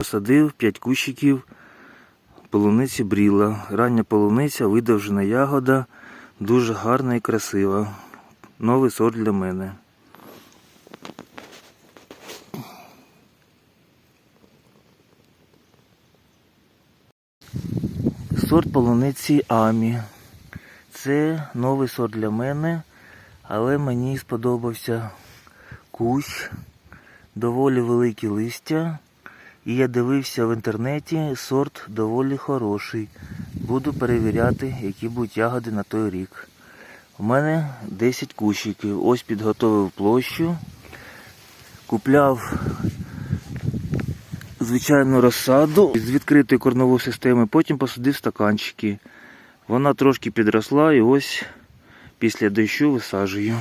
Посадив 5 кущиків полуниці бріла. Рання полуниця, видовжена ягода, дуже гарна і красива. Новий сорт для мене. Сорт полуниці Амі. Це новий сорт для мене, але мені сподобався кущ, доволі великі листя. І я дивився в інтернеті, сорт доволі хороший. Буду перевіряти, які будуть ягоди на той рік. У мене 10 кущиків. Ось підготовив площу. Купляв звичайну розсаду з відкритої корнової системи, потім посадив стаканчики. Вона трошки підросла і ось після дощу висаджую.